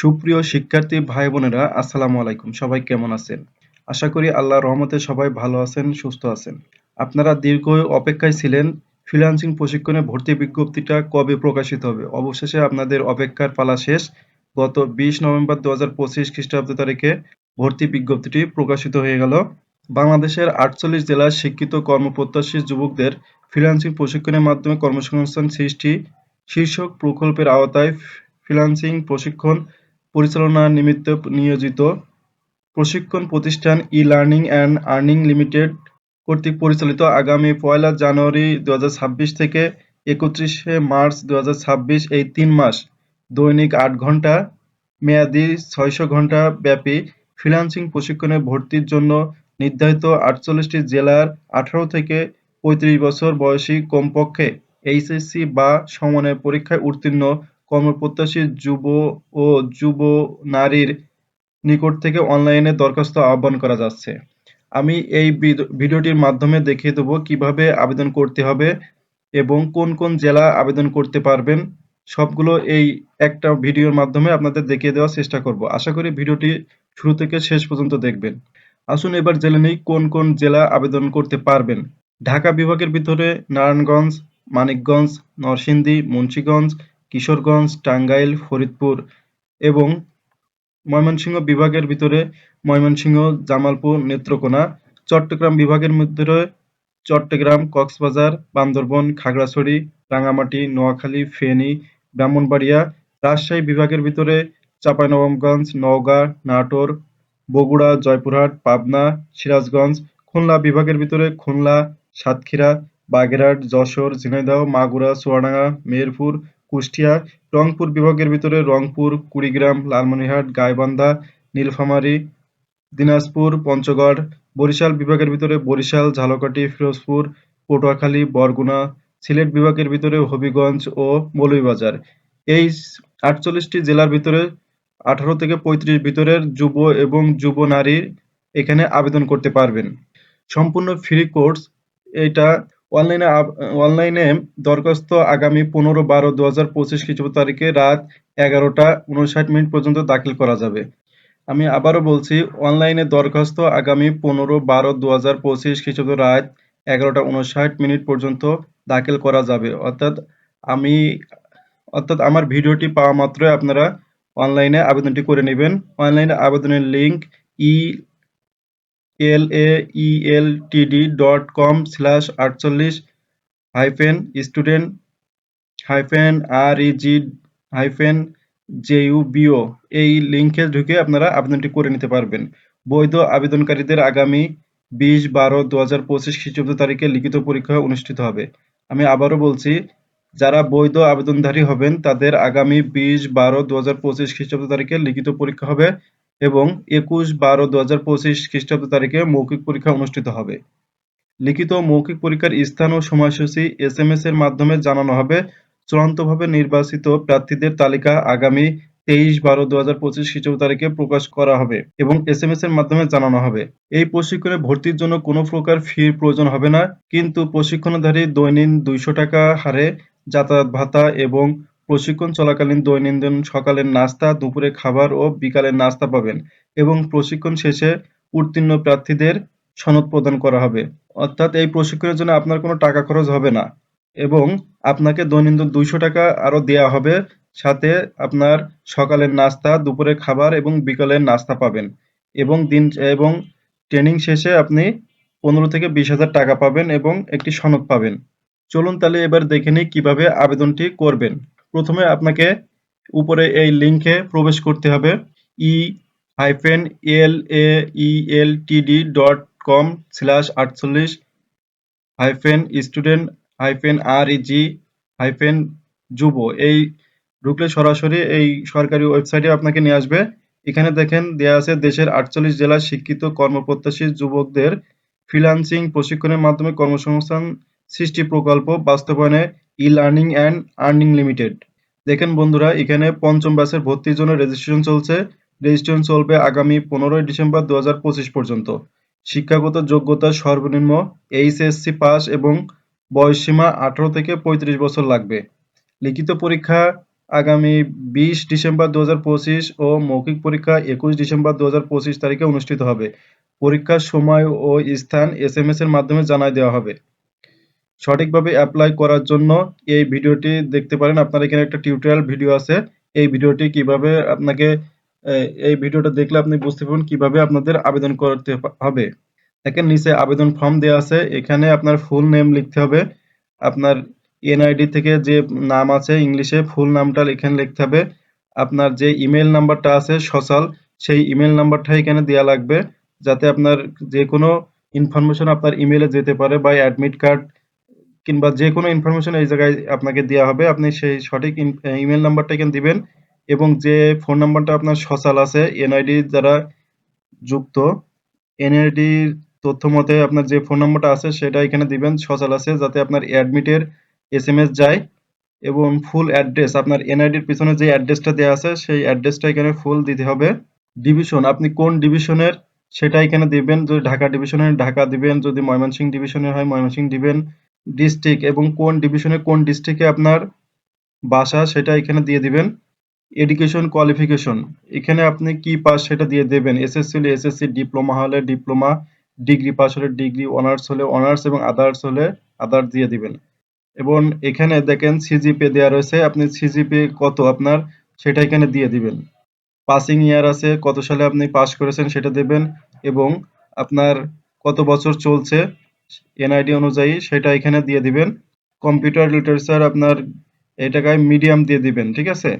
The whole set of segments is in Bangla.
সুপ্রিয় শিক্ষার্থী ভাই বোনেরা আসসালামু আলাইকুম। সবাই কেমন আছেন? আশা করি আল্লাহর রহমতে সবাই ভালো আছেন, সুস্থ আছেন। আপনারা দীর্ঘ অপেক্ষায় ছিলেন, ফ্রিল্যান্সিং প্রশিক্ষণে ভর্তি বিজ্ঞপ্তিটা কবে প্রকাশিত হবে? অবশেষে আপনাদের অপেক্ষার পালা শেষ। গত বিশ নভেম্বর দু হাজার পঁচিশ খ্রিস্টাব্দ তারিখে ভর্তি বিজ্ঞপ্তিটি প্রকাশিত হয়ে গেল। বাংলাদেশের আটচল্লিশ জেলার শিক্ষিত কর্মপ্রত্যাশী যুবকদের ফ্রিল্যান্সিং প্রশিক্ষণের মাধ্যমে কর্মসংস্থান সৃষ্টি শীর্ষক প্রকল্পের আওতায় ফ্রিল্যান্সিং প্রশিক্ষণ পরিচালনা নিমিত্ত নিয়োজিত প্রশিক্ষণ প্রতিষ্ঠান ই-লার্নিং অ্যান্ড আর্নিং লিমিটেড কর্তৃক পরিচালিত আগামী পয়লা জানুয়ারি দু থেকে একত্রিশে মার্চ দু এই তিন মাস দৈনিক আট ঘণ্টা মেয়াদি ছয়শো ঘণ্টা ব্যাপী ফ্রিল্যান্সিং প্রশিক্ষণে ভর্তির জন্য নির্ধারিত আটচল্লিশটি জেলার আঠারো থেকে পঁয়ত্রিশ বছর বয়সী কমপক্ষে এইচএসসি বা সমানের পরীক্ষায় উত্তীর্ণ কর্মপ্রত্যাশী যুব ও যুব নারীর নিকট থেকে অনলাইনে দরখাস্ত আহ্বান করা যাচ্ছে। আমি এই ভিডিওটির মাধ্যমে দেখিয়ে দেবো কীভাবে আবেদন করতে হবে এবং কোন কোন জেলা আবেদন করতে পারবেন। সবগুলো এই একটা ভিডিওর মাধ্যমে আপনাদের দেখিয়ে দেওয়ার চেষ্টা করব। আশা করি ভিডিওটি শুরু থেকে শেষ পর্যন্ত দেখবেন। আসুন এবার জেনে নেই কোন কোন জেলা আবেদন করতে পারবেন। ঢাকা বিভাগের ভিতরে নারায়ণগঞ্জ, মানিকগঞ্জ, নরসিংদী, মুন্সীগঞ্জ কিশোরগঞ্জ, টাঙ্গাইল, ফরিদপুর এবং ময়মনসিংহ বিভাগের ভিতরে ময়মনসিংহ, জামালপুর, নেত্রকোনা, চট্টগ্রাম বিভাগের ভিতরে চট্টগ্রাম, কক্সবাজার, বান্দরবন, খাগড়াছড়ি, রাঙামাটি, নোয়াখালী, ফেনী, ব্রাহ্মণবাড়িয়া, রাজশাহী বিভাগের ভিতরে চাঁপাইনবাবগঞ্জ, নওগাঁ, নাটোর, বগুড়া, জয়পুরহাট, পাবনা, সিরাজগঞ্জ, খুলনা বিভাগের ভিতরে খুলনা, সাতক্ষীরা, বাগেরহাট, যশোর, ঝিনাইদহ, মাগুরা, চুয়াডাঙ্গা, মেহেরপুর কুষ্টিয়া, রংপুর বিভাগের ভিতরে রংপুর, কুড়িগ্রাম, লালমনিরহাট, গাইবান্ধা, নীলফামারী, দিনাজপুর, পঞ্চগড়, বরিশাল বিভাগের ভিতরে বরিশাল, ঝালকাঠি, ফিরোজপুর, পটুয়াখালী, বরগুনা, সিলেট বিভাগের ভিতরে হবিগঞ্জ ও মৌলভীবাজার। এই আটচল্লিশটি জেলার ভিতরে আঠারো থেকে পঁয়ত্রিশ ভিতরের যুব এবং যুব নারী এখানে আবেদন করতে পারবেন। সম্পূর্ণ ফ্রি কোর্স, এটা অনলাইনে অনলাইনে দরখাস্ত আগামী পনেরো বারো দু হাজার পঁচিশ খ্রিস্টাব্দ তারিখে রাত এগারোটা উনষাট মিনিট পর্যন্ত দাখিল করা যাবে। আমি আবারও বলছি, অনলাইনে দরখাস্ত আগামী পনেরো বারো দু হাজার পঁচিশ খ্রিস্টাব্দ রাত এগারোটা উনষাট মিনিট পর্যন্ত দাখিল করা যাবে। অর্থাৎ আমি, অর্থাৎ আমার ভিডিওটি পাওয়া মাত্রই আপনারা অনলাইনে আবেদনটি করে নেবেন। অনলাইনে আবেদনের link E L A E L T D dot com slash আটচল্লিশ hyphen student hyphen R E G hyphen জেইউবিও এই লিঙ্কে ঢুকে আপনারা আবেদনটি করে নিতে পারবেন। বৈধ আবেদনকারীদের আগামী বিশ বারো দু হাজার পঁচিশ খ্রিস্টাব্দ তারিখে লিখিত পরীক্ষা অনুষ্ঠিত হবে। আমি আবারও বলছি, যারা বৈধ আবেদনধারী হবেন, তাদের আগামী বিশ বারো দু হাজার পঁচিশ খ্রিস্টাব্দ তারিখে লিখিত পরীক্ষা হবে। এবং একুশ বারো দু হাজার পঁচিশ খ্রিস্টাব্দ তারিখে মৌখিক পরীক্ষা অনুষ্ঠিত হবে। লিখিত মৌখিক পরীক্ষার স্থান ও সময়সূচি এস এম এস এর মাধ্যমে জানানো হবে। চূড়ান্তভাবে নির্বাচিত প্রার্থীদের তালিকা আগামী তেইশ বারো দু হাজার পঁচিশ খ্রিস্টাব্দ তারিখে প্রকাশ করা হবে এবং এস এম এস এর মাধ্যমে জানানো হবে। এই প্রশিক্ষণে ভর্তির জন্য কোনো প্রকার ফির প্রয়োজন হবে না, কিন্তু প্রশিক্ষণধারী দৈনিক দুইশো টাকা হারে যাতায়াত ভাতা এবং প্রশিক্ষণ চলাকালীন দৈনন্দিন সকালের নাস্তা, দুপুরে খাবার ও বিকালের নাস্তা পাবেন এবং প্রশিক্ষণ শেষে উত্তীর্ণ প্রার্থীদের সনদ প্রদান করা হবে। অর্থাৎ এই প্রশিক্ষণের জন্য আপনার কোনো টাকা খরচ হবে না এবং আপনাকে দৈনন্দিন দুইশো টাকা আরও দেয়া হবে। সাথে আপনার সকালের নাস্তা, দুপুরের খাবার এবং বিকালের নাস্তা পাবেন এবং দিন, এবং ট্রেনিং শেষে আপনি পনেরো থেকে বিশ হাজার টাকা পাবেন এবং একটি সনদ পাবেন। চলুন তাহলে এবার দেখে নিই কীভাবে আবেদনটি করবেন। প্রথমে আপনাকে উপরে এই লিঙ্কে প্রবেশ করতে হবে E hyphen L A L T D dot com slash আটচল্লিশ hyphen student hyphen R G hyphen যুব এই ঢুকলে সরাসরি এই সরকারি ওয়েবসাইটে আপনাকে নিয়ে আসবে। এখানে দেখেন, দেয়া আছে দেশের আটচল্লিশ জেলার শিক্ষিত কর্মপ্রত্যাশী যুবকদের ফ্রিলান্সিং প্রশিক্ষণের মাধ্যমে কর্মসংস্থান সৃষ্টি প্রকল্প বাস্তবায়নে E learning and earning limited দেখেন বন্ধুরা, এখানে পঞ্চম ব্যাচের ভর্তির জন্য রেজিস্ট্রেশন চলছে। রেজিস্ট্রেশন চলবে আগামী পনেরোই ডিসেম্বর দুহাজার পঁচিশ পর্যন্ত। শিক্ষাগত যোগ্যতা সর্বনিম্ন এইচএসসি পাস এবং বয়সসীমা আঠারো থেকে পঁয়ত্রিশ বছর লাগবে। লিখিত পরীক্ষা আগামী বিশ ডিসেম্বর দু হাজার পঁচিশ ও মৌখিক পরীক্ষা একুশ ডিসেম্বর দু হাজার পঁচিশ তারিখে অনুষ্ঠিত হবে। পরীক্ষার সময় ও স্থান এস এর মাধ্যমে জানাই দেওয়া হবে। সঠিকভাবে অ্যাপ্লাই করার জন্য এই ভিডিওটি দেখতে পারেন। আপনার এখানে একটা টিউটোরিয়াল ভিডিও আছে। এই ভিডিওটি কীভাবে আপনাকে এই ভিডিওটা দেখলে আপনি বুঝতে পারবেন কীভাবে আপনাদের আবেদন করতে হবে। দেখেন, নিচে আবেদন ফর্ম দেওয়া আছে। এখানে আপনার ফুল নেম লিখতে হবে। আপনার এনআইডি থেকে যে নাম আছে ইংলিশে ফুল নামটা এখানে লিখতে হবে। আপনার যে ইমেল নাম্বারটা আছে সসাল সেই ইমেল নাম্বারটা এখানে দেওয়া লাগবে। যাতে আপনার যে কোনো ইনফরমেশন আপনার ইমেলে যেতে পারে বা অ্যাডমিট কার্ড কিংবা যে কোনো ইনফরমেশন এই জায়গায় আপনাকে দেওয়া হবে। আপনি সেই সঠিক ইমেল নাম্বারটা এখানে দিবেন এবং যে ফোন নাম্বারটা আপনার সচাল আছে এনআইডি দ্বারা যুক্ত এনআইডি তথ্য মতে আপনার যে ফোন নাম্বারটা আছে সেটা এখানে দিবেন সচাল আছে, যাতে আপনার অ্যাডমিটের এস এম এস যায় এবং ফুল অ্যাড্রেস আপনার এনআইডির পিছনে যে অ্যাড্রেসটা দেওয়া আছে, সেই অ্যাড্রেসটা এখানে ফুল দিতে হবে। ডিভিশন আপনি কোন ডিভিশনের সেটা এখানে দিবেন, যদি ঢাকা ডিভিশনের ঢাকা দিবেন, যদি ময়মনসিংহ ডিভিশনের হয় ময়মনসিংহ দিবেন। ডিস্ট্রিক্ট এবং কোন ডিভিশনে কোন ডিস্ট্রিক্টে আপনার বাসা সেটা এখানে দিয়ে দিবেন। এডুকেশন কোয়ালিফিকেশন এখানে আপনি কি পাস সেটা দিয়ে দেবেন। এসএসসি হলে এসএসসি ডিপ্লোমা হলে ডিপ্লোমা ডিগ্রি পাস হলে ডিগ্রি অনার্স হলে অনার্স এবং আদার্স হলে আদার্স দিয়ে দিবেন। এবং এখানে দেখেন সিজিপি দেওয়া রয়েছে, আপনি সিজিপি কত আপনার সেটা এখানে দিয়ে দিবেন। পাসিং ইয়ার আছে, কত সালে আপনি পাস করেছেন সেটা দেবেন এবং আপনার কত বছর চলছে এনআইডি অনুযায়ী সেটা এখানে দিয়ে দিবেন। কম্পিউটার লিটারেচার আপনার এই টাকায় মিডিয়াম দিয়ে দিবেন, ঠিক আছে?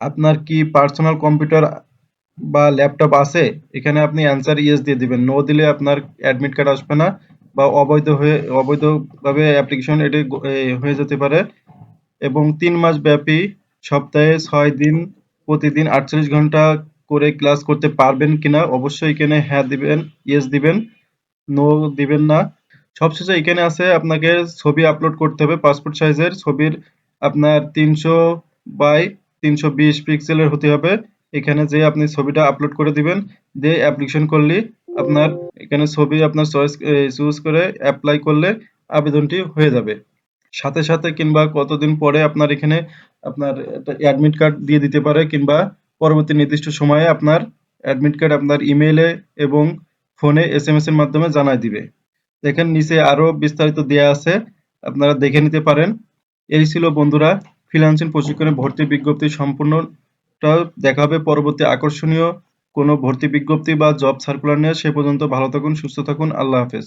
আপনার কি পার্সোনাল কম্পিউটার বা ল্যাপটপ আছে, এখানে আপনি অ্যান্সার ইয়েস দিয়ে দিবেন। নো দিলে আপনার অ্যাডমিট কার্ড আসবে না বা অবৈধ হয়ে, অবৈধভাবে অ্যাপ্লিকেশন এটি হয়ে যেতে পারে। এবং তিন মাস ব্যাপী সপ্তাহে ছয় দিন, প্রতিদিন আটচল্লিশ ঘণ্টা করে ক্লাস করতে পারবেন কিনা, অবশ্যই এখানে হ্যাঁ দিবেন ইয়েস দিবেন। নো দিবেন না। সবশেষে এখানে আছে আপনাকে ছবি আপলোড করতে হবে পাসপোর্ট সাইজের ছবির আপনার তিনশো বাই তিনশো বিশ পিক্সেলের হতে হবে। এখানে যে আপনি ছবিটা আপলোড করে দিবেন। দিয়ে অ্যাপ্লিকেশন করলে আপনার এখানে ছবি আপনার চয়েস চুজ করে অ্যাপ্লাই করলে আবেদনটি হয়ে যাবে। সাথে সাথে কিংবা কতদিন পরে আপনার এখানে আপনার অ্যাডমিট কার্ড দিয়ে দিতে পারে কিংবা পরবর্তী নির্দিষ্ট সময়ে আপনার অ্যাডমিট কার্ড আপনার ইমেইলে এবং ফোনে এস এম এস এর মাধ্যমে জানাই দিবে। দেখেন নিচে আরও বিস্তারিত দেয়া আছে, আপনারা দেখে নিতে পারেন। এই ছিল বন্ধুরা, ফ্রিল্যান্সিং প্রশিক্ষণে ভর্তি বিজ্ঞপ্তি সম্পূর্ণটা দেখা হবে পরবর্তী আকর্ষণীয় কোনো ভর্তি বিজ্ঞপ্তি বা জব সার্কুলার নিয়ে। সে পর্যন্ত ভালো থাকুন, সুস্থ থাকুন, আল্লাহ হাফেজ।